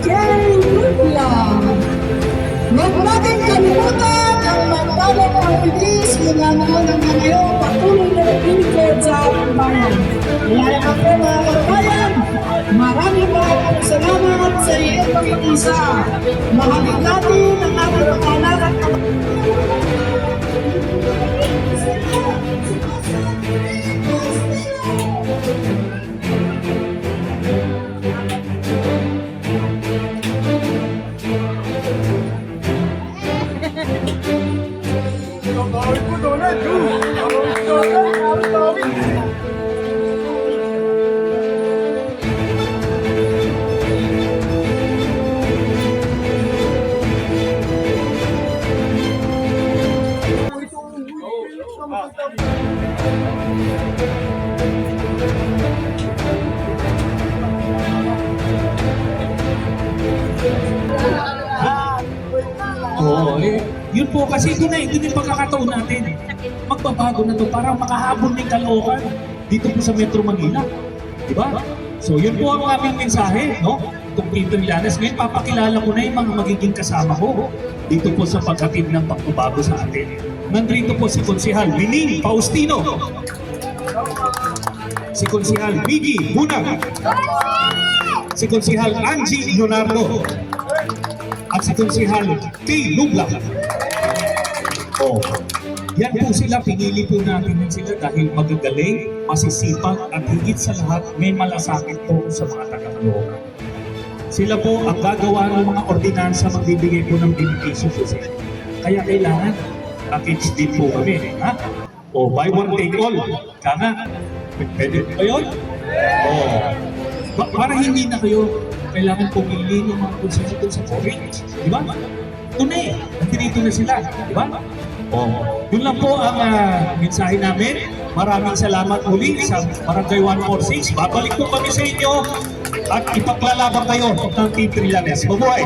Jerry Rubia. Huwag natin kalimutan ang magdalang mga pulis mula noon hanggang ngayon patuloy na nagpilipod sa ating bayan. Kaya naman po mga kababayan, maraming maraming salamat sa iyong pag-iisa. Mahalin natin Oo, eh, yun po kasi ito na, ito na yung pagkakataon natin. Magbabago na to para makahabol ng Caloocan dito po sa Metro Manila. Di ba? So yun po ang aming mensahe, no? Itong Peter Llanes. Ngayon, papakilala ko na yung mga magiging kasama ko dito po sa paghatid ng pagbabago sa atin. Nandito po si Konsihal Lining Faustino. Si Konsihal Miggy Bunag. Si Konsihal Angie Leonardo at si Konsihal Kay Lubla. Oh, yan po sila, pinili po natin yan sila dahil magagaling, masisipag at higit sa lahat may malasakit po sa mga taga-Caloocan. Sila po ang gagawa ng mga ordinansa magbibigay po ng benepisyo po sila. Kaya kailangan package din po kami. Ha? O buy one take all. Tama? Pwede ba yun? Oo. Pa- para hindi na kayo kailangan pumili ng mga konsensya doon sa COVID. Di ba? Eh. Nandito na sila. Di ba? Oh. Yun lang po ang ah, mensahe namin. Maraming salamat muli sa Barangay 146. Babalik po kami sa inyo at ipaglalaban kayo ng Team Trillanes. Mabuhay!